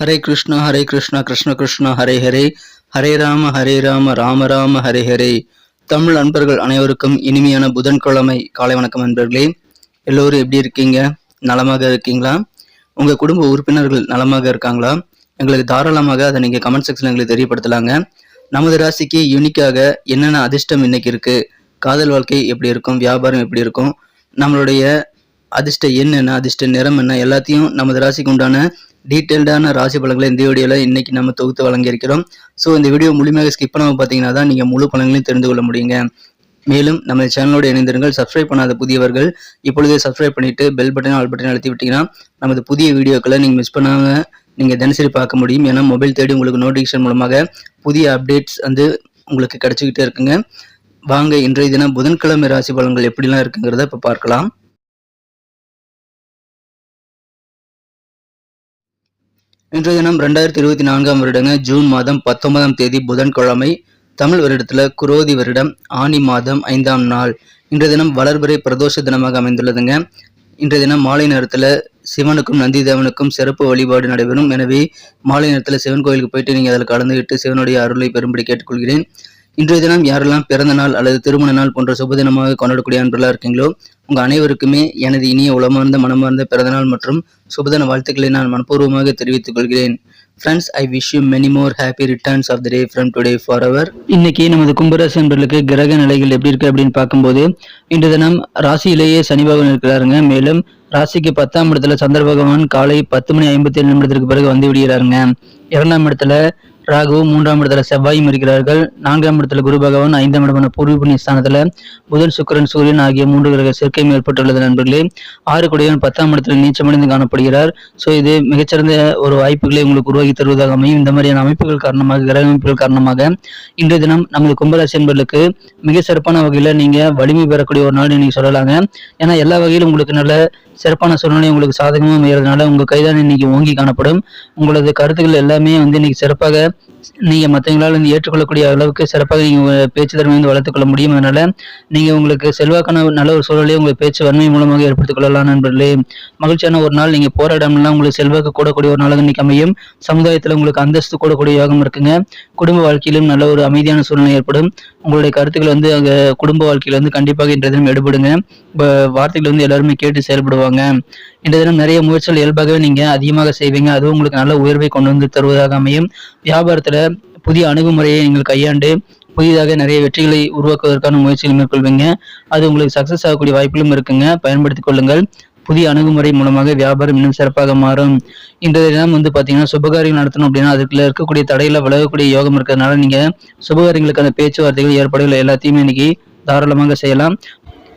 ஹரே கிருஷ்ணா ஹரே கிருஷ்ணா கிருஷ்ண கிருஷ்ணா ஹரே ஹரே. ஹரே ராம ஹரே ராம ராம ராம ஹரே ஹரே. தமிழ் நண்பர்கள் அனைவருக்கும் இனிமையான புதன்கிழமை காலை வணக்கம் அன்பர்களே. எல்லோரும் எப்படி இருக்கீங்க? நலமாக இருக்கீங்களா? உங்கள் குடும்ப உறுப்பினர்கள் நலமாக இருக்காங்களா? எங்களுக்கு தாராளமாக அதை நீங்கள் கமெண்ட் செக்ஷன் எங்களுக்கு தெரியப்படுத்தலாங்க. நமது ராசிக்கு யூனிக்காக என்னென்ன அதிர்ஷ்டம் இன்னைக்கு இருக்கு? காதல் வாழ்க்கை எப்படி இருக்கும்? வியாபாரம் எப்படி இருக்கும்? நம்மளுடைய அதிர்ஷ்ட எண் என்ன அதிர்ஷ்ட நிறம் என்ன? எல்லாத்தையும் நமது ராசிக்கு உண்டான டீட்டெயில்டான ராசி பலன்களை இந்த வீடியோவில் இன்றைக்கி நம்ம தொகுத்து வழங்கியிருக்கிறோம். ஸோ இந்த வீடியோ முழுமையாக ஸ்கிப் பண்ணாமல் பார்த்தீங்கன்னா தான் நீங்கள் முழு பலன்களையும் தெரிந்து கொள்ள முடியுங்க. மேலும் நம்ம சேனலோடு இணைந்திருங்கள். சப்ஸ்கிரைப் பண்ணாத புதியவர்கள் இப்பொழுதே சப்ஸ்கிரைப் பண்ணிவிட்டு பெல் பட்டன் ஆல் பட்டன் அழுத்தி விட்டீங்கன்னா நமது புதிய வீடியோக்களை நீங்கள் மிஸ் பண்ணாமல் நீங்கள் தினசரி பார்க்க முடியும். ஏன்னா மொபைல் தேடி உங்களுக்கு நோட்டிஃபிகேஷன் மூலமாக புதிய அப்டேட்ஸ் வந்து உங்களுக்கு கிடைச்சிக்கிட்டே இருக்குங்க. வாங்க இன்றைய தினம் புதன்கிழமை ராசி பலன்கள் எப்படிலாம் இருக்குங்கிறத இப்போ பார்க்கலாம். இன்றைய தினம் ரெண்டாயிரத்தி இருபத்தி நான்காம் வருடங்க ஜூன் மாதம் பத்தொன்பதாம் தேதி புதன்கிழமை தமிழ் வருடத்துல குரோதி வருடம் ஆனி மாதம் ஐந்தாம் நாள். இன்றைய தினம் வளர்பிறை பிரதோஷ தினமாக அமைந்துள்ளதுங்க. இன்றைய தினம் மாலை நேரத்துல சிவனுக்கும் நந்தி தேவனுக்கும் சிறப்பு வழிபாடு நடைபெறும். எனவே மாலை நேரத்துல சிவன் கோயிலுக்கு போயிட்டு நீங்க அதில் கலந்துகிட்டு சிவனுடைய அருளை பெரும்படி கேட்டுக்கொள்கிறேன். இன்றைய தினம் யாரெல்லாம் பிறந்த நாள் அல்லது திருமண நாள் போன்ற சுப தினமாக கொண்டாடக்கூடிய அன்பெல்லாம் இருக்கீங்களோ உங்கள் அனைவருக்குமே எனது இனிய உளமார்ந்த மனமார்ந்த பிறந்தநாள் மற்றும் சுபதன வாழ்த்துக்களை நான் மனப்பூர்வமாக தெரிவித்துக் கொள்கிறேன். Friends I wish you many more happy returns of the day from today for our இன்னைக்கு நமது கும்பராசி நண்பர்களுக்கு கிரக நிலைகள் எப்படி இருக்கு அப்படின்னு பார்க்கும்போது இன்று தினம் ராசியிலேயே சனி பகவான் இருக்கிறாருங்க. மேலும் ராசிக்கு பத்தாம் இடத்துல சந்திர பகவான் காலை பத்து மணி ஐம்பத்தி ஏழு நிமிடத்திற்கு பிறகு வந்து விடுகிறாருங்க. இரண்டாம் இடத்துல ராகு மூன்றாம் இடத்துல செவ்வாயும் இருக்கிறார்கள். நான்காம் இடத்துல குரு பகவான் ஐந்தாம் இடமான பூர்வ புண்ணிய ஸ்தானத்துல புதன் சுக்கரன் சூரியன் ஆகிய மூன்று கிரக சேர்க்கையும் ஏற்பட்டுள்ளது நண்பர்களே. ஆறு குடையவன் பத்தாம் இடத்துல நீச்சமடைந்து காணப்படுகிறார். ஸோ இது மிகச்சிறந்த ஒரு வாய்ப்புகளை உங்களுக்கு உருவாக்கி தருவதாக அமையும். இந்த மாதிரியான அமைப்புகள் காரணமாக கிரக அமைப்புகள் காரணமாக இன்றைய தினம் நமது கும்பராசி என்பர்களுக்கு மிக சிறப்பான வகையில் நீங்க வலிமை பெறக்கூடிய ஒரு நாள் நீங்க சொல்லலாங்க. ஏன்னா எல்லா வகையிலும் உங்களுக்கு நல்ல சிறப்பான சூழ்நிலை உங்களுக்கு சாதகமாக அமைகிறதுனால உங்க கைதான் இன்னைக்கு ஓங்கி காணப்படும். உங்களது கருத்துக்கள் எல்லாமே வந்து இன்னைக்கு சிறப்பாக chances. நீங்க மற்றவங்களால் வந்து ஏற்றுக்கொள்ளக்கூடிய அளவுக்கு சிறப்பாக நீங்க பேச்சு திறமை வந்து வளர்த்துக்கொள்ள முடியும். அதனால் நீங்க உங்களுக்கு செல்வாக்கான நல்ல ஒரு சூழலை உங்களுக்கு பேச்சு வன்மை மூலமாக ஏற்படுத்திக் கொள்ளலாம் நண்பர்களே மகிழ்ச்சியான ஒரு நாள். நீங்க போற உங்களுக்கு செல்வாக்கு கூடக்கூடிய ஒரு நாளாக இன்றைக்கி அமையும். சமுதாயத்தில் உங்களுக்கு அந்தஸ்து கூடக்கூடிய யோகம் இருக்குங்க. குடும்ப வாழ்க்கையிலும் நல்ல ஒரு அமைதியான சூழ்நிலை ஏற்படும். உங்களுடைய கருத்துக்கள் வந்து அங்க குடும்ப வாழ்க்கையில வந்து கண்டிப்பாக இன்றைய தினம் எடுபடுங்க. வார்த்தைகள் வந்து எல்லாருமே கேட்டு செயல்படுவாங்க. இன்றைய தினம் நிறைய முயற்சிகள் இயல்பாகவே நீங்க அதிகமாக செய்வீங்க. அதுவும் உங்களுக்கு நல்ல உயர்வை கொண்டு வந்து தருவதாக அமையும். வியாபாரத்தில் புதிய அணுகுமுறையை நீங்கள் கையாண்டு புதிதாக நிறைய வெற்றிகளை உருவாக்குவதற்கான முயற்சிகள் மேற்கொள்வீங்க. அது உங்களுக்கு சக்சஸ் ஆகக்கூடிய வாய்ப்புகளும் இருக்குங்க. பயன்படுத்திக் கொள்ளுங்கள். புதிய அணுகுமுறை மூலமாக வியாபாரம் இன்னும் சிறப்பாக மாறும். இந்த தினம் வந்து பார்த்தீங்கன்னா சுபகாரியம் நடத்தணும் அப்படின்னா அதுக்குள்ள இருக்கக்கூடிய தடையில விலகக்கூடிய யோகம் இருக்கிறதுனால நீங்க சுபகாரியங்களுக்கான பேச்சுவார்த்தைகள் ஏற்பாடுகள் எல்லாத்தையுமே இன்னைக்கு தாராளமாக செய்யலாம்.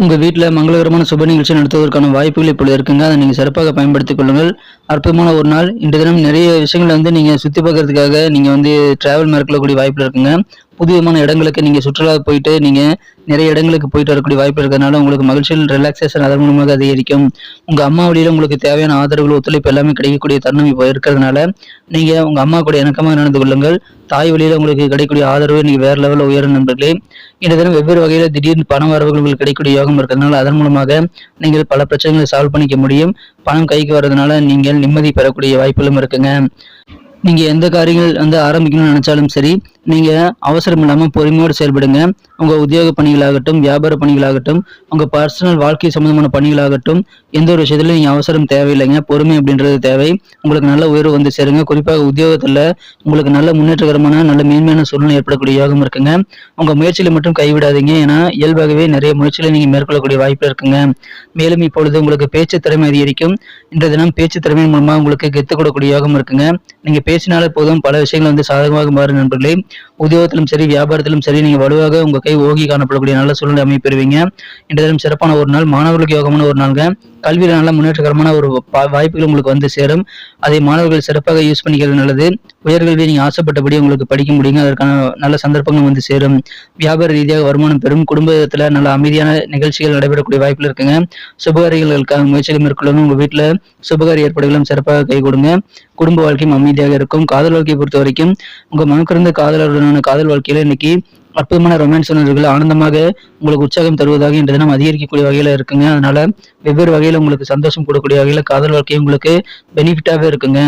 உங்கள் வீட்டில் மங்களகரமான சுப நிகழ்ச்சி நடத்துவதற்கான வாய்ப்புகள் இப்பொழுது இருக்குங்க. அதை நீங்கள் சிறப்பாக பயன்படுத்திக் கொள்ளுங்கள். அற்புதமான ஒரு நாள். இன்று தினம் நிறைய விஷயங்களை வந்து நீங்கள் சுற்றி பார்க்கறதுக்காக நீங்கள் வந்து டிராவல் மேற்கொள்ளக்கூடிய வாய்ப்பில் இருக்குங்க. புதியமான இடங்களுக்கு நீங்கள் சுற்றுலா போயிட்டு நீங்கள் நிறைய இடங்களுக்கு போயிட்டு வரக்கூடிய வாய்ப்பு இருக்கிறதுனால உங்களுக்கு மகிழ்ச்சியில் ரிலாக்ஸேஷன் அதன் மூலமாக அதிகரிக்கும். உங்கள் அம்மா வழியில் உங்களுக்கு தேவையான ஆதரவு ஒத்துழைப்பு எல்லாமே கிடைக்கக்கூடிய தருணம் இப்போ இருக்கிறதுனால நீங்கள் உங்கள் அம்மா கூட இணக்கமாக நடந்து கொள்ளுங்கள். தாய் வழியில் உங்களுக்கு கிடைக்கக்கூடிய ஆதரவு நீங்கள் வேறு லெவலில் உயரும் நண்பர்களே. இந்த தினம் வெவ்வேறு வகையில் திடீர்னு பண வரவுகள் உங்களுக்கு கிடைக்கக்கூடிய யோகம் இருக்கிறதுனால அதன் மூலமாக நீங்கள் பல பிரச்சனைகளை சால்வ் பண்ணிக்க முடியும். பணம் கைக்கு வர்றதுனால நீங்கள் நிம்மதி பெறக்கூடிய வாய்ப்புகளும் இருக்குங்க. நீங்கள் எந்த காரியங்கள் வந்து ஆரம்பிக்கணும்னு நினச்சாலும் சரி நீங்கள் அவசரம் இல்லாமல் பொறுமையோடு செயல்படுங்க. உங்கள் உத்தியோக பணிகளாகட்டும் வியாபார பணிகளாகட்டும் உங்கள் பர்சனல் வாழ்க்கை சம்மந்தமான பணிகளாகட்டும் எந்த ஒரு விஷயத்துலையும் நீங்கள் அவசரம் தேவையில்லைங்க. பொறுமை அப்படின்றது தேவை. உங்களுக்கு நல்ல உயர்வு வந்து சேருங்க. குறிப்பாக உத்தியோகத்தில் உங்களுக்கு நல்ல முன்னேற்றகரமான நல்ல மேன்மையான சூழ்நிலை ஏற்படக்கூடிய யோகம் இருக்குங்க. உங்கள் முயற்சியில் மட்டும் கைவிடாதீங்க. ஏன்னா இயல்பாகவே நிறைய முயற்சிகளை நீங்கள் மேற்கொள்ளக்கூடிய வாய்ப்பு இருக்குங்க. மேலும் இப்பொழுது உங்களுக்கு பேச்சு திறமை அதிகரிக்கும். இன்றைய தினம் பேச்சு திறமை மூலமாக உங்களுக்கு கெத்து கொடுக்கக்கூடிய யோகம் இருக்குங்க. நீங்கள் பேசினாலே போதும். பல விஷயங்கள் வந்து சாதகமாக மாறும் நண்பர்களே. உத்தியோகத்திலும் சரி வியாபாரத்திலும் சரி நீங்க வலுவாக உங்க கை ஓகி காணப்படக்கூடிய நல்ல சூழ்நிலை அமைப்பெறுவீங்க இன்றைய தினம் சிறப்பான ஒரு நாள் மாணவர்களுக்கு யோகமான ஒரு நாள்ங்க. கல்வியில் நல்ல முன்னேற்றகரமான ஒரு வாய்ப்புகள் உங்களுக்கு வந்து சேரும். அதை மாணவர்கள் சிறப்பாக யூஸ் பண்ணிக்கிறது நல்லது. உயர்கல்வியை நீங்கள் ஆசைப்பட்டபடி உங்களுக்கு படிக்க முடியுங்க. அதற்கான நல்ல சந்தர்ப்பங்கள் வந்து சேரும். வியாபார ரீதியாக வருமானம் பெறும். குடும்பத்தில் நல்ல அமைதியான நிகழ்ச்சிகள் நடைபெறக்கூடிய வாய்ப்புகள் இருக்குங்க. சுபகாரியங்களுக்காக முயற்சிகள் மேற்கொள்ளணும். உங்கள் வீட்டில் சுபகாரிய ஏற்பாடுகளும் சிறப்பாக கை கொடுங்க. குடும்ப வாழ்க்கையும் அமைதியாக இருக்கும். காதல் வாழ்க்கையை பொறுத்த வரைக்கும் உங்கள் மனக்கிறந்த காதல் காதலருடனான காதல் வாழ்க்கையில இன்னைக்கு அற்புதமான ரொமான்ஸ் உணர்வுகள் ஆனந்தமாக உங்களுக்கு உற்சாகம் தருவதாக இன்று தினம் அதிகரிக்கக்கூடிய வகையில இருக்குங்க. அதனால வெவ்வேறு வகையில உங்களுக்கு சந்தோஷம் கொடுக்கக்கூடிய வகையில காதல் வாழ்க்கை உங்களுக்கு பெனிஃபிட்டாகவே இருக்குங்க.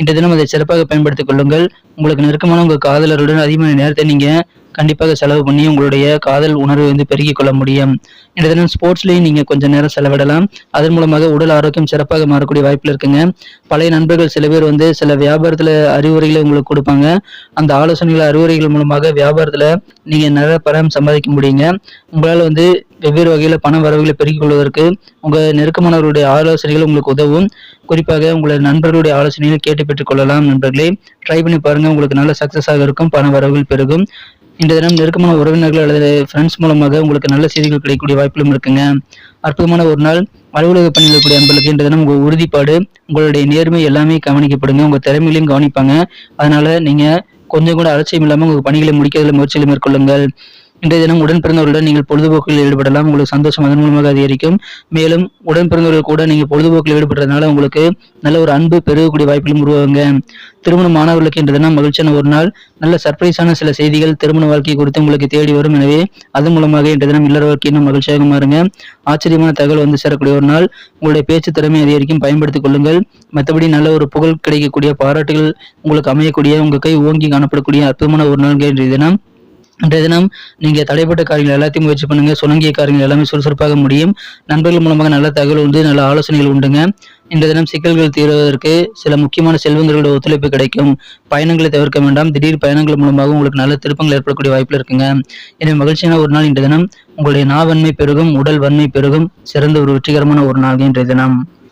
இன்றைய தினம் அதை சிறப்பாக பயன்படுத்திக் கொள்ளுங்கள். உங்களுக்கு நெருக்கமான உங்கள் காதலருடன் அதிகமான நேரத்தை நீங்க கண்டிப்பாக செலவு பண்ணி உங்களுடைய காதல் உணர்வு வந்து பெருகிக் கொள்ள முடியும். இந்த தினம் ஸ்போர்ட்ஸ்லயும் நீங்கள் கொஞ்சம் நேரம் செலவிடலாம். அதன் மூலமாக உடல் ஆரோக்கியம் சிறப்பாக மாறக்கூடிய வாய்ப்பில் இருக்குங்க. பழைய நண்பர்கள் சில பேர் வந்து சில வியாபாரத்தில் அறிவுரைகளை உங்களுக்கு கொடுப்பாங்க. அந்த ஆலோசனைகள் அறிவுரைகள் மூலமாக வியாபாரத்தில் நீங்கள் நிறைய பணம் சம்பாதிக்க முடியுங்க. உங்களால் வந்து வெவ்வேறு வகையில் பண வரவுகளை பெருக்கிக் கொள்வதற்கு உங்கள் நெருக்கமானவருடைய ஆலோசனைகள் உங்களுக்கு உதவும். குறிப்பாக உங்களது நண்பர்களுடைய ஆலோசனைகளை கேட்டு பெற்றுக் கொள்ளலாம் நண்பர்களே. ட்ரை பண்ணி பாருங்கள் உங்களுக்கு நல்ல சக்சஸாக இருக்கும். பண வரவுகள் பெருகும். இன்றைய தினம் நெருக்கமான உறவினர்கள் அல்லது ஃப்ரெண்ட்ஸ் மூலமாக உங்களுக்கு நல்ல செய்திகள் கிடைக்கக்கூடிய வாய்ப்புகளும் இருக்குங்க. அற்புதமான ஒரு நாள். அலுவலக பணியில் இருக்கக்கூடிய அன்பர்களுக்கு இன்றைய தினம் உங்கள் உறுதிப்பாடு உங்களுடைய நேர்மை எல்லாமே கவனிக்கப்படுங்க. உங்கள் திறமையிலையும் கவனிப்பாங்க. அதனால நீங்கள் கொஞ்சம் கூட அலட்சியம் இல்லாமல் உங்கள் பணிகளை முடிக்கிறதுல முயற்சிகளை மேற்கொள்ளுங்கள். இன்றைய தினம் உடன் பிறந்தவர்களுடன் நீங்கள் பொழுதுபோக்கில் ஈடுபடலாம். உங்களுக்கு சந்தோஷம் அதன் மூலமாக அதிகரிக்கும். மேலும் உடன் பிறந்தவர்கள் கூட நீங்கள் பொழுதுபோக்கில் ஈடுபடுறதுனால உங்களுக்கு நல்ல ஒரு அன்பு பெருகக்கூடிய வாய்ப்புகளும் உருவாங்க திருமண மாணவர்களுக்கு இன்றைய தினம் மகிழ்ச்சியான ஒரு நாள். நல்ல சர்ப்ரைஸான சில செய்திகள் திருமண வாழ்க்கை குறித்து உங்களுக்கு தேடி வரும். எனவே அதன் மூலமாக இன்றைய தினம் இல்லற வாழ்க்கை இன்னும் மகிழ்ச்சியாக மாறுங்க. ஆச்சரியமான தகவல் வந்து சேரக்கூடிய ஒரு நாள். உங்களுடைய பேச்சு திறமை அதிகரிக்கும். பயன்படுத்திக் கொள்ளுங்கள். மற்றபடி நல்ல ஒரு புகழ் கிடைக்கக்கூடிய பாராட்டுகள் உங்களுக்கு அமையக்கூடிய உங்க கை ஓங்கி காணப்படக்கூடிய அற்புதமான ஒரு நாள் இன்றைய தினம். இன்றைய தினம் நீங்கள் தடைப்பட்ட காரியங்கள் எல்லாத்தையும் முயற்சி பண்ணுங்க. சுணங்கிய காரியங்கள் எல்லாமே சுறுசுறுப்பாக முடியும். நண்பர்கள் மூலமாக நல்ல தகவல் உண்டு நல்ல ஆலோசனைகள் உண்டுங்க. இன்றைய தினம் சிக்கல்கள் தீர்வதற்கு சில முக்கியமான செல்வங்களோட ஒத்துழைப்பு கிடைக்கும். பயணங்களை தவிர்க்க வேண்டாம். திடீர் பயணங்கள் மூலமாக உங்களுக்கு நல்ல திருப்பங்கள் ஏற்படக்கூடிய வாய்ப்பில் இருக்குங்க. எனவே மகிழ்ச்சியான ஒரு நாள் இன்றைய தினம். உங்களுடைய நாவன்மை பெருகும் உடல் வன்மை பெருகும். சிறந்த ஒரு வெற்றிகரமான ஒரு நாள் இன்றைய தினம்.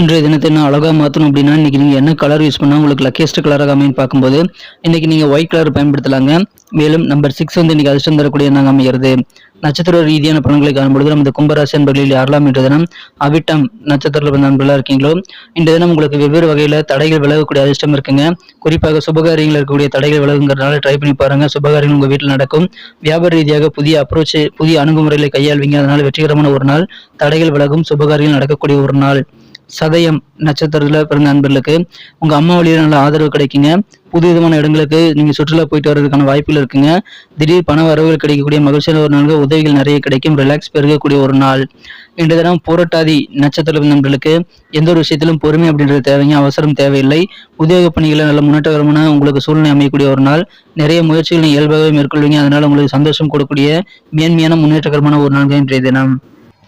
இன்றைய தினத்தை என்ன அழகாக மாற்றணும் அப்படின்னா இன்னைக்கு நீங்கள் என்ன கலர் யூஸ் பண்ணால் உங்களுக்கு லக்கியஸ்ட் கலராக அமைன்னு பார்க்கும்போது இன்னைக்கு நீங்கள் ஒயிட் கலர் பயன்படுத்தலாங்க. மேலும் நம்பர் சிக்ஸ் வந்து இன்றைக்கி அதிர்ஷ்டம் தரக்கூடிய எண்ணாக அமைகிறது? நட்சத்திர ரீதியான பலன்களை காணும்பொழுது நமது கும்பராசி அன்பர்களில் யாரெல்லாம் இன்றைய தினம் அவிட்டம் நட்சத்திரத்தில் பிறந்த நண்பர்களாக இருக்கீங்களோ இன்றைய தினம் உங்களுக்கு வெவ்வேறு வகையில் தடைகள் விலகக்கூடிய அதிர்ஷ்டம் இருக்குங்க. குறிப்பாக சுபகாரியங்கள் இருக்கக்கூடிய தடைகள் விலகுங்கிறதுனால ட்ரை பண்ணி பாருங்க. சுபகாரியங்கள் உங்கள் வீட்டில் நடக்கும். வியாபார ரீதியாக புதிய அப்ரோச் புதிய அணுகுமுறைகளை கையாள்வீங்க. அதனால் வெற்றிகரமான ஒரு நாள். தடைகள் விலகும். சுபகாரியங்கள் நடக்கக்கூடிய ஒரு நாள். சதயம் நட்சத்திரத்துல பிறந்த நண்பர்களுக்கு உங்க அம்மா வழியில நல்ல ஆதரவு கிடைக்குங்க. புது விதமான இடங்களுக்கு நீங்க சுற்றுலா போயிட்டு வர்றதுக்கான வாய்ப்புகள் இருக்குங்க. திடீர் பண வரவுகள் கிடைக்கக்கூடிய மகிழ்ச்சியான ஒரு நாள்கள் உதவிகள் நிறைய கிடைக்கும். ரிலாக்ஸ் பெருகக்கூடிய ஒரு நாள். இன்றைய தினம் போராட்டாதி நட்சத்திர நண்பர்களுக்கு எந்த ஒரு விஷயத்திலும் பொறுமை அப்படின்றது தேவைங்க. அவசரம் தேவையில்லை. உத்தியோக பணிகளை நல்ல முன்னேற்றகரமான உங்களுக்கு சூழ்நிலை அமையக்கூடிய ஒரு நாள். நிறைய முயற்சிகளை இயல்பாகவே மேற்கொள்வீங்க. அதனால உங்களுக்கு சந்தோஷம் கொடுக்கக்கூடிய மேன்மையான முன்னேற்றகரமான ஒரு நாள் இன்றைய தினம்.